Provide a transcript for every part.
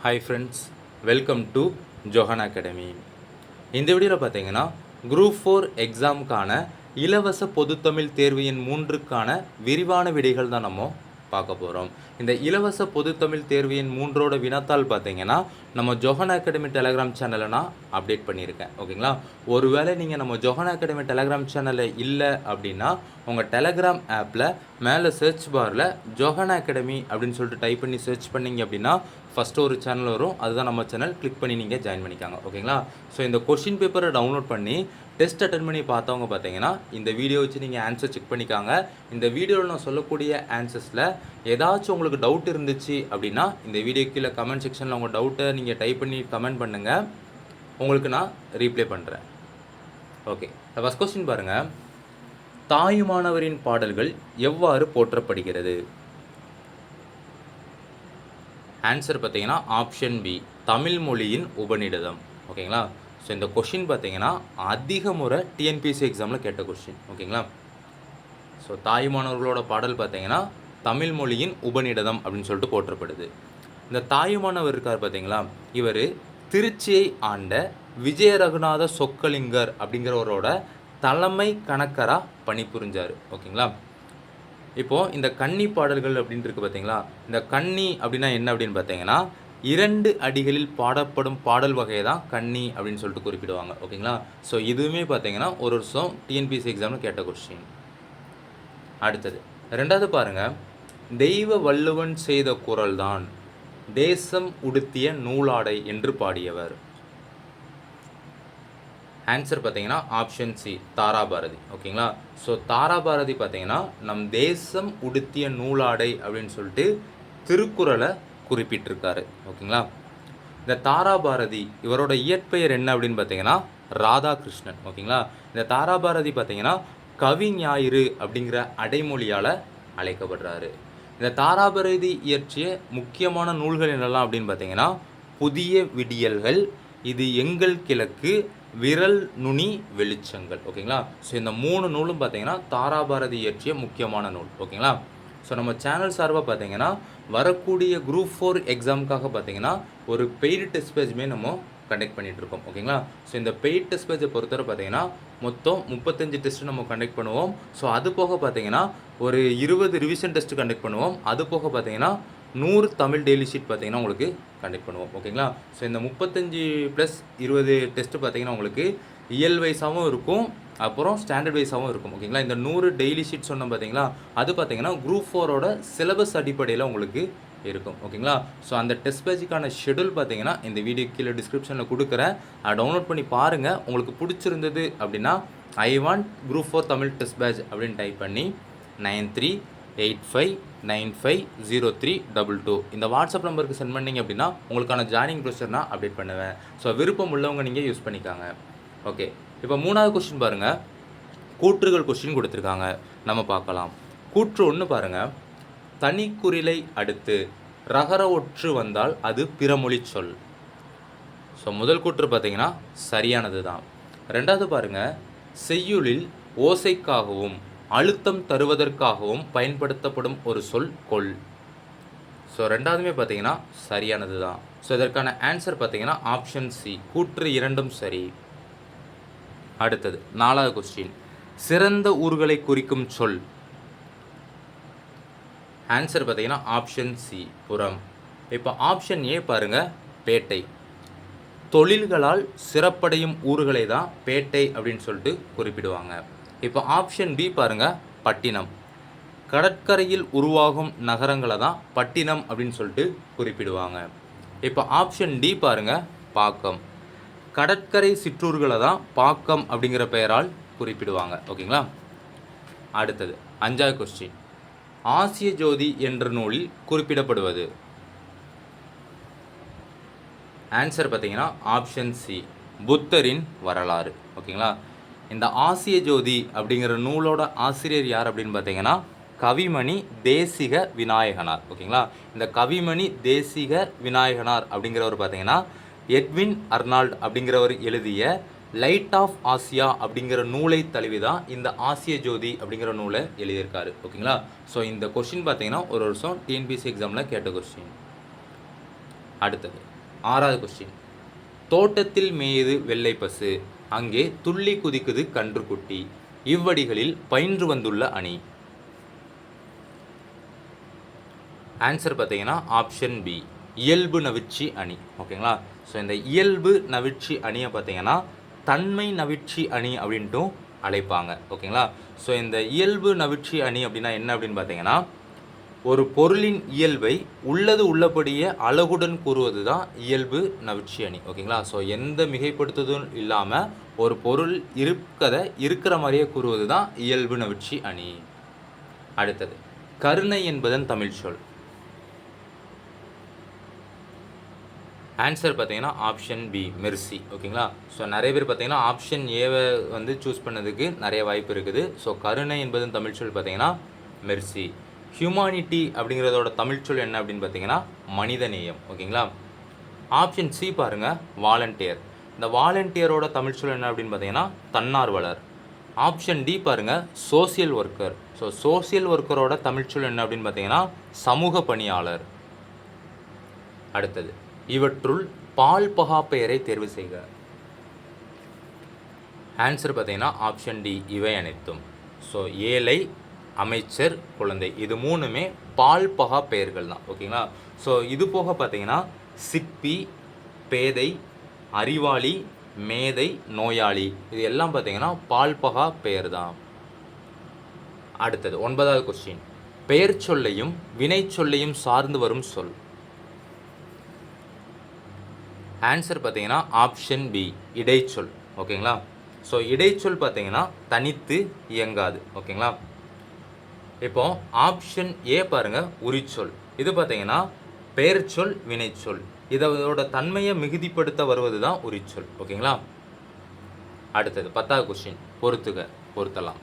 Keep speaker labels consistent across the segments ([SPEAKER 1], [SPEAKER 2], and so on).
[SPEAKER 1] Hi friends welcome to Johan academy இந்த வீடியோவில் பார்த்தீங்கன்னா குரூப் ஃபோர் எக்ஸாமுக்கான இலவச பொதுத்தமிழ் தேர்வு எண் மூன்றுக்கான விரிவான விடைகள் தான் நம்ம பார்க்க போகிறோம் இந்த இலவச பொதுத்தமிழ் தமிழ் எண் மூன்றோட வினாத்தாள் பார்த்தீங்கன்னா நம்ம ஜொஹன் அகாடமி டெலகிராம் சேனலை நான் அப்டேட் பண்ணியிருக்கேன். ஓகேங்களா? ஒருவேளை நீங்கள் நம்ம ஜொஹன் அகாடமி டெலகிராம் சேனலில் இல்லை அப்படின்னா உங்கள் டெலகிராம் ஆப்பில் மேலே சர்ச் பாரில் ஜொஹன் அகாடமி அப்படின்னு சொல்லிட்டு டைப் பண்ணி சர்ச் பண்ணீங்க அப்படின்னா ஃபஸ்ட்டு ஒரு சேனல் வரும். அதுதான் நம்ம சேனல். கிளிக் பண்ணி நீங்கள் ஜாயின் பண்ணிக்காங்க. ஓகேங்களா? ஸோ இந்த கொஷின் பேப்பரை டவுன்லோட் பண்ணி டெஸ்ட் அட்டன் பண்ணி பார்த்தவங்க பார்த்தீங்கன்னா இந்த வீடியோ வச்சு நீங்கள் ஆன்சர் செக் பண்ணிக்காங்க. இந்த வீடியோவில் நான் சொல்லக்கூடிய ஆன்சர்ஸில் ஏதாச்சும் உங்களுக்கு டவுட் இருந்துச்சு அப்படின்னா இந்த வீடியோ கீழே கமெண்ட் செக்ஷனில் உங்கள் டவுட்டை நீங்கள் டைப் பண்ணி கமெண்ட் பண்ணுங்கள் உங்களுக்கு நான் ரீப்ளே பண்ணுறேன் ஓகே ஃபஸ்ட் கொஸ்டின் பாருங்கள் தாயுமானவரின் பாடல்கள் எவ்வாறு போற்றப்படுகிறது? ஆன்சர் பார்த்தீங்கன்னா ஆப்ஷன் பி தமிழ் மொழியின் உபநிடதம். ஓகேங்களா ஸோ இந்த கொஷின் பார்த்தீங்கன்னா அதிக முறை டிஎன்பிஎஸ்சி எக்ஸாமில் கேட்ட கொஷின் ஓகேங்களா ஸோ தாயுமானவர்களோட பாடல் பார்த்தீங்கன்னா தமிழ் மொழியின் உபநிடதம் அப்படின்னு சொல்லிட்டு போற்றப்படுது. இந்த தாயுமானவர் இருக்கார் பார்த்தீங்களா? இவர் திருச்சியை ஆண்ட விஜய ரகுநாத சொக்கலிங்கர் அப்படிங்கிறவரோட தலைமை கணக்கராக பணிபுரிஞ்சார். ஓகேங்களா இப்போது இந்த கன்னி பாடல்கள் அப்படின்னு இருக்கு பார்த்தீங்களா? இந்த கன்னி அப்படின்னா என்ன அப்படின்னு பார்த்தீங்கன்னா இரண்டு அடிகளில் பாடப்படும் பாடல் வகையை தான் கன்னி அப்படின்னு சொல்லிட்டு குறிப்பிடுவாங்க. ஓகேங்களா? ஸோ இதுவுமே பார்த்தீங்கன்னா ஒரு வருஷம் டிஎன்பிஎஸ்சி எக்ஸாமில் கேட்ட கொஸ்டின் அடுத்தது ரெண்டாவது பாருங்கள் தெய்வ வள்ளுவன் செய்த குரல் தான் தேசம் உடுத்திய நூலாடை என்று பாடியவர். ஆன்சர் பார்த்தீங்கன்னா ஆப்ஷன் சி தாராபாரதி. ஓகேங்களா? ஸோ தாராபாரதி பார்த்தீங்கன்னா நம் தேசம் உடுத்திய நூலாடை அப்படின்னு சொல்லிட்டு திருக்குறளை குறிப்பிட்டிருக்காரு. ஓகேங்களா? இந்த தாராபாரதி இவரோட இயற்பெயர் என்ன அப்படின்னு பார்த்தீங்கன்னா ராதாகிருஷ்ணன். ஓகேங்களா? இந்த தாராபாரதி பார்த்தீங்கன்னா கவி ஞாயிறு அப்படிங்கிற அடைமொழியால் அழைக்கப்படுறாரு. இந்த தாராபாரதி இயற்றிய முக்கியமான நூல்கள் என்னெல்லாம் அப்படின்னு பார்த்தீங்கன்னா புதிய விடியல்கள் இது எங்கள் கிழக்கு விரல் நுனி வெளிச்சங்கள். ஓகேங்களா? ஸோ இந்த மூணு நூலும் பார்த்தீங்கன்னா தாராபாரதி இயற்றிய முக்கியமான நூல். ஓகேங்களா? ஸோ நம்ம சேனல் சார்பாக பார்த்தீங்கன்னா வரக்கூடிய குரூப் ஃபோர் எக்ஸாமுக்காக பார்த்தீங்கன்னா ஒரு பெய்டு டெஸ்ட் பேஜுமே நம்ம கண்டக்ட் பண்ணிகிட்ருக்கோம் ஓகேங்களா? ஸோ இந்த பெய்ட் டெஸ்ட் பேஜை பொறுத்தவரை பார்த்தீங்கன்னா மொத்தம் முப்பத்தஞ்சு டெஸ்ட் நம்ம கண்டக்ட் பண்ணுவோம். ஸோ அது போக பார்த்தீங்கன்னா ஒரு இருபது ரிவிஷன் டெஸ்ட் கண்டக்ட் பண்ணுவோம். அது போக பார்த்தீங்கன்னா நூறு தமிழ் டெய்லி ஷீட் பார்த்தீங்கன்னா உங்களுக்கு கண்டக்ட் பண்ணுவோம். ஓகேங்களா? ஸோ இந்த முப்பத்தஞ்சு ப்ளஸ் இருபது டெஸ்ட்டு பார்த்தீங்கன்னா உங்களுக்கு இயல் வைஸாகவும் இருக்கும். அப்புறம் ஸ்டாண்டர்ட் வைஸாகவும் இருக்கும் ஓகேங்களா இந்த நூறு டெய்லி ஷீட் சொன்னோம் பார்த்தீங்களா அது பார்த்தீங்கன்னா குரூப் ஃபோரோட சிலபஸ் அடிப்படையில் உங்களுக்கு இருக்கும் ஓகேங்களா ஸோ அந்த டெஸ்ட் பேஜுக்கான ஷெடியூல் பார்த்தீங்கன்னா இந்த வீடியோ கீழே டிஸ்கிரிப்ஷனில் கொடுக்குறேன். அதை டவுன்லோட் பண்ணி பாருங்கள் உங்களுக்கு பிடிச்சிருந்தது அப்படின்னா I want group four Tamil test batch அப்படின்னு டைப் பண்ணி nine three eight five nine five zero three double two இந்த வாட்ஸ்அப் நம்பருக்கு சென்ட் பண்ணீங்க அப்படின்னா உங்களுக்கான ஜாயினிங் ப்ரொசீஜர் நான் அப்டேட் பண்ணுவேன். ஸோ விருப்பம் உள்ளவங்க நீங்கள் யூஸ் பண்ணிக்காங்க ஓகே இப்போ மூணாவது கொஸ்டின் பாருங்கள் கூற்றுகள் கொஸ்டின் கொடுத்துருக்காங்க. நம்ம பார்க்கலாம். கூற்று ஒன்று பாருங்கள் தனிக்குறிலை அடுத்து ரகர ஒற்று வந்தால் அது பிறமொழி சொல். ஸோ முதல் கூற்று பார்த்தீங்கன்னா சரியானது தான் ரெண்டாவது பாருங்கள் செய்யுளில் ஓசைக்காகவும் அழுத்தம் தருவதற்காகவும் பயன்படுத்தப்படும் ஒரு சொல் கொல் ஸோ ரெண்டாவதுமே பார்த்தீங்கன்னா சரியானது தான் ஸோ இதற்கான ஆன்சர் பார்த்தீங்கன்னா ஆப்ஷன் சி கூற்று இரண்டும் சரி. அடுத்தது நாலாவது கொஸ்டின் சிறந்த ஊர்களை குறிக்கும் சொல். ஆன்சர் பார்த்தீங்கன்னா ஆப்ஷன் சி புறம். இப்போ ஆப்ஷன் ஏ பாருங்கள் பேட்டை. தொழில்களால் சிறப்படையும் ஊர்களை தான் பேட்டை அப்படின்னு சொல்லிட்டு குறிப்பிடுவாங்க. இப்போ ஆப்ஷன் பி பாருங்கள் பட்டினம். கடற்கரையில் உருவாகும் நகரங்களை தான் பட்டினம் அப்படின்னு சொல்லிட்டு குறிப்பிடுவாங்க. இப்போ ஆப்ஷன் டி பாருங்கள் பாக்கம். கடற்கரை சிற்றூர்களை தான் பாக்கம் அப்படிங்கிற பெயரால் குறிப்பிடுவாங்க. ஓகேங்களா? அடுத்தது அஞ்சாவது கொஸ்டின் ஆசிய ஜோதி என்ற நூலில் குறிப்பிடப்படுவது. ஆன்சர் பார்த்தீங்கன்னா ஆப்ஷன் சி புத்தரின் வரலாறு. ஓகேங்களா? இந்த ஆசிய ஜோதி அப்படிங்கிற நூலோட ஆசிரியர் யார் அப்படின்னு பார்த்தீங்கன்னா கவிமணி தேசிக விநாயகனார். ஓகேங்களா? இந்த கவிமணி தேசிக விநாயகனார் அப்படிங்கிறவர் பார்த்தீங்கன்னா எட்வின் அர்னால்ட் அப்படிங்கிறவர் எழுதிய லைட் ஆஃப் ஆசியா அப்படிங்கிற நூலை தழுவி தான் இந்த ஆசிய ஜோதி அப்படிங்கிற நூலை எழுதியிருக்காரு. ஓகேங்களா? ஸோ இந்த கொஷின் பார்த்தீங்கன்னா ஒரு வருஷம் டிஎன்பிசி எக்ஸாமில் கேட்ட கொஸ்டின் அடுத்தது ஆறாவது கொஸ்டின் தோட்டத்தில் மேயுது வெள்ளை பசு அங்கே துள்ளி குதிக்குது கன்றுக்குட்டி இவ்வடிகளில் பயின்று வந்துள்ள அணி. ஆன்சர் பார்த்தீங்கன்னா ஆப்ஷன் பி இயல்பு நவிச்சி அணி. ஓகேங்களா? ஸோ இந்த இயல்பு நவிழ்ச்சி அணியை பார்த்தீங்கன்னா தன்மை நவிழ்ச்சி அணி அப்படின்ட்டும் அழைப்பாங்க. ஓகேங்களா? ஸோ இந்த இயல்பு நவிழ்ச்சி அணி அப்படின்னா என்ன அப்படின்னு பார்த்தீங்கன்னா ஒரு பொருளின் இயல்பை உள்ளது உள்ளபடியே அழகுடன் கூறுவது தான் இயல்பு நவிழ்ச்சி அணி. ஓகேங்களா? ஸோ எந்த மிகைப்படுத்துதலும் இல்லாமல் ஒரு பொருள் இருக்கதை இருக்கிற மாதிரியே கூறுவது தான் இயல்பு நவிழ்ச்சி அணி. அடுத்தது கருணை என்பதன் தமிழ் சொல் ஆன்சர் பார்த்தீங்கன்னா ஆப்ஷன் பி மெர்சி ஓகேங்களா? ஸோ நிறைய பேர் பார்த்தீங்கன்னா ஆப்ஷன் ஏவை வந்து சூஸ் பண்ணதுக்கு நிறைய வாய்ப்பு இருக்குது. ஸோ கருணை என்பதன் தமிழ் சொல் பார்த்தீங்கன்னா மெர்சி ஹியூமானிட்டி அப்படிங்கிறதோட தமிழ் சொல் என்ன அப்படின்னு பார்த்தீங்கன்னா மனிதநேயம். ஓகேங்களா? ஆப்ஷன் சி பாருங்கள் வாலண்டியர் இந்த வாலண்டியரோட தமிழ் சொல் என்ன அப்படின்னு பார்த்தீங்கன்னா தன்னார்வலர். ஆப்ஷன் டி பாருங்கள் சோசியல் ஒர்க்கர் ஸோ சோசியல் ஒர்க்கரோட தமிழ் சொல் என்ன அப்படின்னு பார்த்தீங்கன்னா சமூக பணியாளர். அடுத்தது. இவற்றுள் பால் பகா பெயரை தேர்வு செய்க. ஆன்சர் பார்த்தீங்கன்னா ஆப்ஷன் டி இவை அனைத்தும். ஸோ ஏழை அமைச்சர் குழந்தை இது மூணுமே பால் பகா பெயர்கள் தான். ஓகேங்களா ஸோ இது போக பார்த்தீங்கன்னா சிப்பி பேதை அறிவாளி மேதை நோயாளி இது எல்லாம் பார்த்தீங்கன்னா பால் பகா பெயர் தான். அடுத்தது ஒன்பதாவது கொஸ்டின் பெயர் சொல்லையும் வினை சொல்லையும் சார்ந்து வரும் சொல். ஆன்சர் பார்த்தீங்கன்னா ஆப்ஷன் பி இடைச்சொல். ஓகேங்களா ஸோ இடைச்சொல் பார்த்தீங்கன்னா தனித்து இயங்காது. ஓகேங்களா இப்போ ஆப்ஷன் ஏ பாருங்கள் உரிச்சொல். இது பார்த்தீங்கன்னா பெயர்ச்சொல் வினைச்சொல். இதோட தன்மையை மிகுதிப்படுத்த வருவது தான் உரிச்சொல். ஓகேங்களா அடுத்தது பத்தாவது கொஸ்டின் பொறுத்துக பொருத்தலாம்.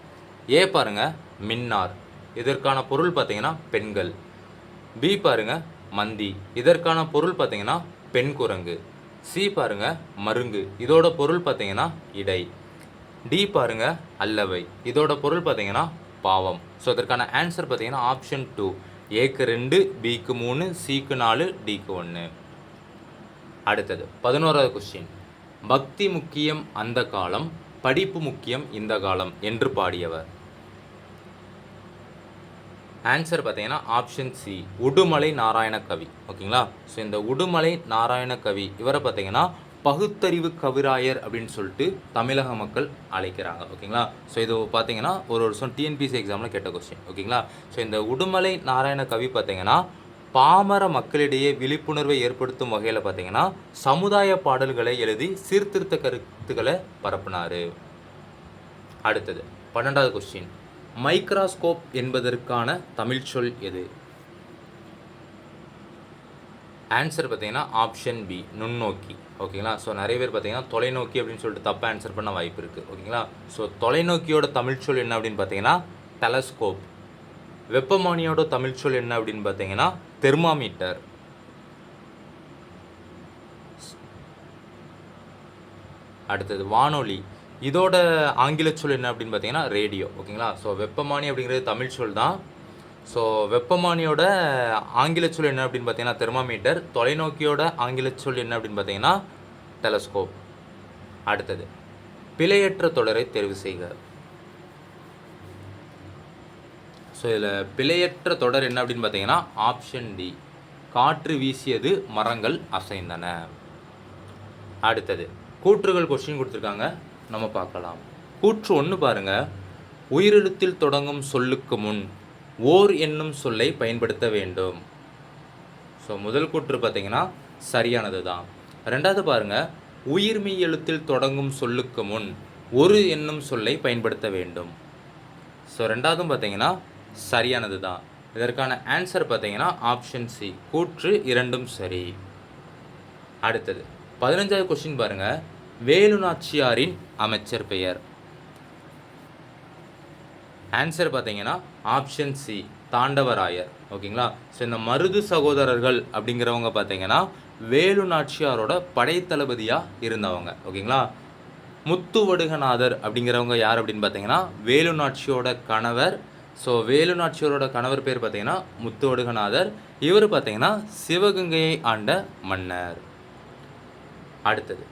[SPEAKER 1] ஏ பாருங்கள் மின்னார். இதற்கான பொருள் பார்த்தீங்கன்னா பெண்கள். பி பாருங்க மந்தி. இதற்கான பொருள் பார்த்தீங்கன்னா பெண் குரங்கு. சி பாருங்க மருங்கு. இதோட பொருள் பார்த்தீங்கன்னா இடை. டி பாருங்க அல்லவை. இதோட பொருள் பார்த்தீங்கன்னா பாவம். ஸோ இதற்கான ஆன்சர் பார்த்தீங்கன்னா ஆப்ஷன் டூ ஏக்கு ரெண்டு பிக்கு மூணு சிக்கு நாலு டிக்கு ஒன்று அடுத்தது பதினோராவது கொஸ்டின் பக்தி முக்கியம் அந்த காலம் படிப்பு முக்கியம் இந்த காலம் என்று பாடியவர். ஆன்சர் பார்த்தீங்கன்னா ஆப்ஷன் சி உடுமலை நாராயண கவி. ஓகேங்களா? ஸோ இந்த உடுமலை நாராயண கவி இவரை பார்த்தீங்கன்னா பகுத்தறிவு கவிராயர் அப்படின்னு சொல்லிட்டு தமிழக மக்கள் அழைக்கிறாங்க. ஓகேங்களா? ஸோ இது பார்த்தீங்கன்னா ஒரு வருஷம் டிஎன்பிசி எக்ஸாமில் கேட்ட கொஸ்டின் ஓகேங்களா? ஸோ இந்த உடுமலை நாராயண கவி பார்த்தீங்கன்னா பாமர மக்களிடையே விழிப்புணர்வை ஏற்படுத்தும் வகையில் பார்த்தீங்கன்னா சமுதாய பாடல்களை எழுதி சீர்திருத்த கருத்துக்களை பரப்புனார். அடுத்தது பன்னெண்டாவது கொஸ்டின் மைக்ராஸ்கோப் என்பதற்கான தமிழ் சொல் எது? ஆன்சர் பார்த்தீங்கன்னா ஆப்ஷன் பி நுண்ணோக்கி. ஓகேங்களா ஸோ நிறைய பேர் பார்த்தீங்கன்னா தொலைநோக்கி அப்படின்னு சொல்லிட்டு தப்பாக ஆன்சர் பண்ண வாய்ப்பு இருக்குது ஓகேங்களா ஸோ தொலைநோக்கியோட தமிழ் சொல் என்ன அப்படின்னு பார்த்தீங்கன்னா டெலஸ்கோப் வெப்பமானியோட தமிழ் சொல் என்ன அப்படின்னு பார்த்தீங்கன்னா தெர்மாமீட்டர் அடுத்தது வானொலி. இதோட ஆங்கில சொல் என்ன அப்படின்னு பார்த்தீங்கன்னா ரேடியோ ஓகேங்களா? ஸோ வெப்பமானி அப்படிங்கிறது தமிழ் சொல் தான். ஸோ வெப்பமானியோட ஆங்கில சொல் என்ன அப்படின்னு பார்த்தீங்கன்னா தெர்மாமீட்டர் தொலைநோக்கியோட ஆங்கில சொல் என்ன அப்படின்னு பார்த்தீங்கன்னா டெலஸ்கோப் அடுத்தது பிழையற்ற தொடரை தேர்வு செய்க. ஸோ இதில் பிழையற்ற தொடர் என்ன அப்படின்னு பார்த்தீங்கன்னா ஆப்ஷன் டி காற்று வீசியது மரங்கள் அசைந்தன. அடுத்தது கூற்றுகள் கொஸ்டின் கொடுத்துருக்காங்க. நம்ம பார்க்கலாம். கூற்று ஒன்று பாருங்க. உயிரெழுத்தில் தொடங்கும் சொல்லுக்கு முன் ஓர் என்னும் சொல்லை பயன்படுத்த வேண்டும். ஸோ முதல் கூற்று பார்த்தீங்கன்னா சரியானது தான் ரெண்டாவது பாருங்க. உயிர்மை எழுத்தில் தொடங்கும் சொல்லுக்கு முன் ஒரு என்னும் சொல்லை பயன்படுத்த வேண்டும். ஸோ ரெண்டாவதும் பார்த்தீங்கன்னா சரியானது தான் இதற்கான ஆன்சர் பார்த்தீங்கன்னா ஆப்ஷன் சி கூற்று இரண்டும் சரி. அடுத்தது. பதினஞ்சாவது கொஸ்டின் பாருங்கள் வேலுநாச்சியாரின் அமைச்சர் பெயர். ஆன்சர் பார்த்தீங்கன்னா ஆப்ஷன் சி தாண்டவராயர். ஓகேங்களா? ஸோ இந்த மருது சகோதரர்கள் அப்படிங்கிறவங்க பார்த்தீங்கன்னா வேலு நாச்சியாரோட படைத்தளபதியாக இருந்தவங்க. ஓகேங்களா? முத்துவடுகநாதர் அப்படிங்கிறவங்க யார் அப்படின்னு பார்த்தீங்கன்னா வேலு நாச்சியோட கணவர். ஸோ வேலு நாச்சியாரோட கணவர் பேர் பார்த்தீங்கன்னா முத்துவடுகநாதர் இவர் பார்த்தீங்கன்னா சிவகங்கையை ஆண்ட மன்னர். அடுத்தது.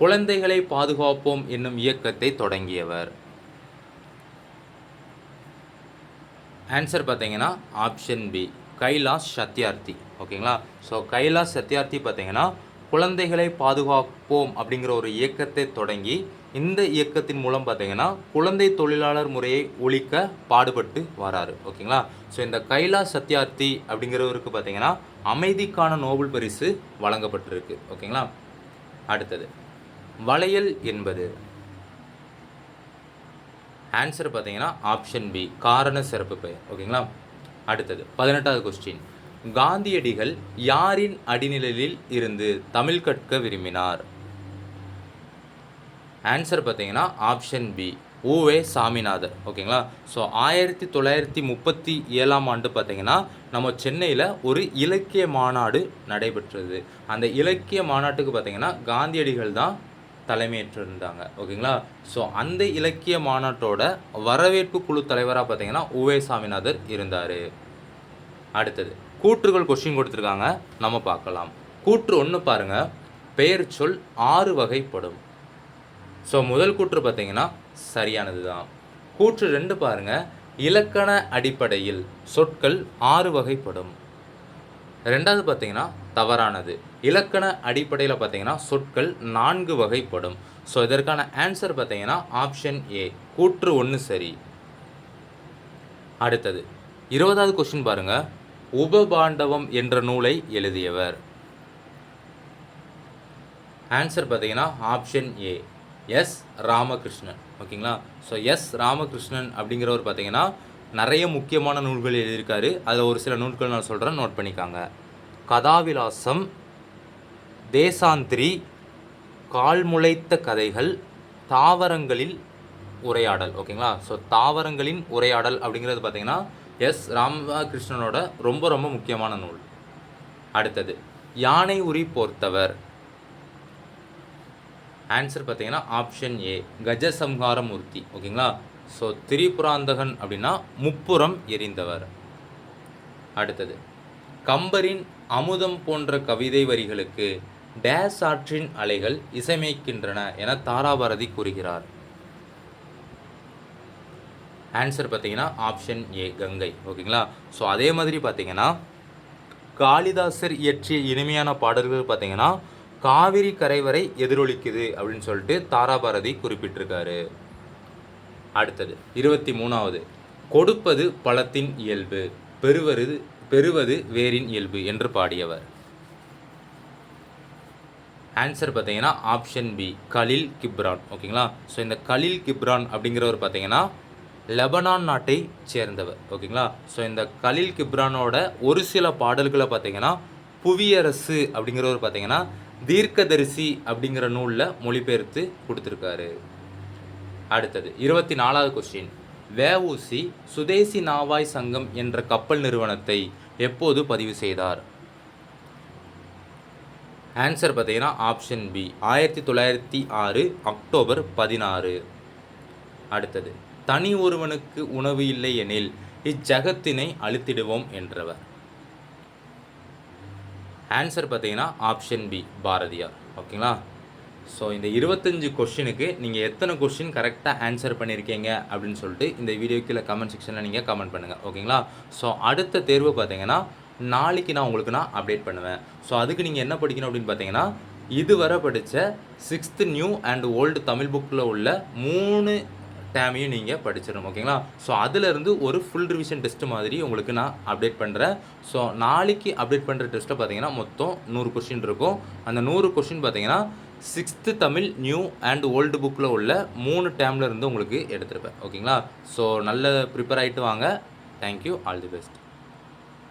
[SPEAKER 1] குழந்தைகளை பாதுகாப்போம் என்னும் இயக்கத்தை தொடங்கியவர். ஆன்சர் பார்த்தீங்கன்னா ஆப்ஷன் பி கைலாஷ் சத்யார்த்தி. ஓகேங்களா? ஸோ கைலாஷ் சத்யார்த்தி பார்த்தீங்கன்னா குழந்தைகளை பாதுகாப்போம் அப்படிங்கிற ஒரு இயக்கத்தை தொடங்கி இந்த இயக்கத்தின் மூலம் பார்த்தீங்கன்னா குழந்தை தொழிலாளர் முறையை ஒழிக்க பாடுபட்டு வராரு. ஓகேங்களா? ஸோ இந்த கைலாஷ் சத்யார்த்தி அப்படிங்கிறவருக்கு பார்த்தீங்கன்னா அமைதிக்கான நோபல் பரிசு வழங்கப்பட்டிருக்கு. ஓகேங்களா? அடுத்தது. வளையல் என்பது ஆன்சர் பார்த்தீங்கன்னா ஆப்ஷன் பி காரண சிறப்பு பெயர். ஓகேங்களா அடுத்தது பதினெட்டாவது கொஸ்டின் காந்தியடிகள் யாரின் அடிநிலையில் இருந்து தமிழ் கற்க விரும்பினார்? ஆன்சர் பார்த்தீங்கன்னா ஆப்ஷன் பி ஊவே சாமிநாதர். ஓகேங்களா ஸோ ஆயிரத்தி தொள்ளாயிரத்தி முப்பத்தி ஏழாம் ஆண்டு பார்த்தீங்கன்னா நம்ம சென்னையில் ஒரு இலக்கிய மாநாடு நடைபெற்றது. அந்த இலக்கிய மாநாட்டுக்கு பார்த்தீங்கன்னா காந்தியடிகள் தான் தலைமையேற்றிருந்தாங்க. ஓகேங்களா? ஸோ அந்த இலக்கிய மாநாட்டோட வரவேற்பு குழு தலைவராக பார்த்தீங்கன்னா உவே சாமிநாதர் இருந்தார். அடுத்தது கூற்றுகள் கொஸ்டின் கொடுத்துருக்காங்க. நம்ம பார்க்கலாம். கூற்று ஒன்று பாருங்கள் பெயர் சொல் ஆறு வகைப்படும். ஸோ முதல் கூற்று பார்த்தீங்கன்னா சரியானது தான் கூற்று ரெண்டு பாருங்கள் இலக்கண அடிப்படையில் சொற்கள் ஆறு வகைப்படும். ரெண்டாவது பார்த்தீங்கன்னா தவறானது. இலக்கண அடிப்படையில் பார்த்தீங்கன்னா சொற்கள் நான்கு வகைப்படும். ஸோ இதற்கான ஆன்சர் பார்த்தீங்கன்னா ஆப்ஷன் ஏ கூற்று ஒன்று சரி. அடுத்தது இருபதாவது கொஸ்டின் பாருங்கள் உபபாண்டவம் என்ற நூலை எழுதியவர். ஆன்சர் பார்த்தீங்கன்னா ஆப்ஷன் ஏ எஸ் ராமகிருஷ்ணன். ஓகேங்களா? ஸோ எஸ் ராமகிருஷ்ணன் அப்படிங்கிறவர் பார்த்தீங்கன்னா நிறைய முக்கியமான நூல்கள் எழுதியிருக்காரு. அதில் ஒரு சில நூல்கள் நான் சொல்கிறேன் நோட் பண்ணிக்காங்க. கதாவிலாசம் தேசாந்திரி கால் முளைத்த கதைகள் தாவரங்களில் உரையாடல் ஓகேங்களா? ஸோ தாவரங்களின் உரையாடல் அப்படிங்கிறது பார்த்தீங்கன்னா எஸ். ராமகிருஷ்ணனோட ரொம்ப ரொம்ப முக்கியமான நூல். அடுத்தது யானை உரி போர்த்தவர். ஆன்சர் பார்த்தீங்கன்னா ஆப்ஷன் ஏ கஜசம்ஹாரமூர்த்தி ஓகேங்களா? ஸோ திரிபுராந்தகன் அப்படின்னா முப்புறம் எரிந்தவர். அடுத்தது கம்பரின் அமுதம் போன்ற கவிதை வரிகளுக்கு டேஸ் ஆற்றின் அலைகள் இசையமைக்கின்றன என தாராபாரதி கூறுகிறார். ஆன்சர் பார்த்தீங்கன்னா ஆப்ஷன் ஏ கங்கை. ஓகேங்களா? ஸோ அதே மாதிரி பார்த்தீங்கன்னா காளிதாசர் இயற்றிய இனிமையான பாடல்கள் பார்த்தீங்கன்னா காவிரி கரை வரை எதிரொலிக்குது அப்படின்னு சொல்லிட்டு தாராபாரதி குறிப்பிட்டிருக்காரு. அடுத்தது இருபத்தி மூணாவது. கொடுப்பது பழத்தின் இயல்பு பெறுவது பெறுவது வேரின் இயல்பு என்று பாடியவர். ஆன்சர் பார்த்தீங்கன்னா ஆப்ஷன் பி கலில் கிப்ரான் ஓகேங்களா ஸோ இந்த கலில் கிப்ரான் அப்படிங்கிறவர் பார்த்தீங்கன்னா லெபனான் நாட்டை சேர்ந்தவர். ஓகேங்களா ஸோ இந்த கலில் கிப்ரானோட ஒரு சில பாடல்களை பார்த்தீங்கன்னா புவியரசு அப்படிங்கிறவர் பார்த்தீங்கன்னா தீர்க்கதரிசி அப்படிங்கிற நூலில் மொழிபெயர்த்து கொடுத்துருக்காரு. அடுத்தது இருபத்தி நாலாவது கொஸ்டின் வேவூசி சுதேசி நாவாய் சங்கம் என்ற கப்பல் நிறுவனத்தை எப்போது பதிவு செய்தார்? ஆன்சர் பார்த்தீங்கன்னா ஆப்ஷன் பி ஆயிரத்தி தொள்ளாயிரத்தி ஆறு அக்டோபர் பதினாறு. அடுத்தது தனி ஒருவனுக்கு உணவு இல்லை எனில் இச்சகத்தினை அழுத்திடுவோம் என்றவர். ஆன்சர் பார்த்தீங்கன்னா ஆப்ஷன் பி பாரதியார். ஓகேங்களா? ஸோ இந்த இருபத்தஞ்சு கொஷினுக்கு நீங்கள் எத்தனை கொஷின் கரெக்டாக ஆன்சர் பண்ணியிருக்கீங்க அப்படின்னு சொல்லிட்டு இந்த வீடியோ கீழே கமெண்ட் செக்ஷனில் நீங்கள் கமெண்ட் பண்ணுங்கள் ஓகேங்களா? ஸோ அடுத்த தேர்வு பார்த்தீங்கன்னா நாளைக்கு நான் உங்களுக்கு நான் அப்டேட் பண்ணுவேன். ஸோ அதுக்கு நீங்கள் என்ன படிக்கணும் அப்படின்னு பார்த்தீங்கன்னா இதுவரை படித்த sixth new and old Tamil புக்கில் உள்ள மூணு டேமையும் நீங்கள் படிச்சிடணும் ஓகேங்களா ஸோ அதிலிருந்து ஒரு ஃபுல் ரிவிஷன் டெஸ்ட் மாதிரி உங்களுக்கு நான் அப்டேட் பண்ணுறேன் ஸோ நாளைக்கு அப்டேட் பண்ணுற டெஸ்ட்டை பார்த்தீங்கன்னா மொத்தம் நூறு கொஷின் இருக்கும். அந்த நூறு கொஷின் பார்த்தீங்கன்னா sixth Tamil new and old புக்கில் உள்ள மூணு டேமில் இருந்து உங்களுக்கு எடுத்திருப்பேன் ஓகேங்களா ஸோ நல்ல ப்ரிப்பேர் ஆகிட்டு வாங்க. Thank you all the best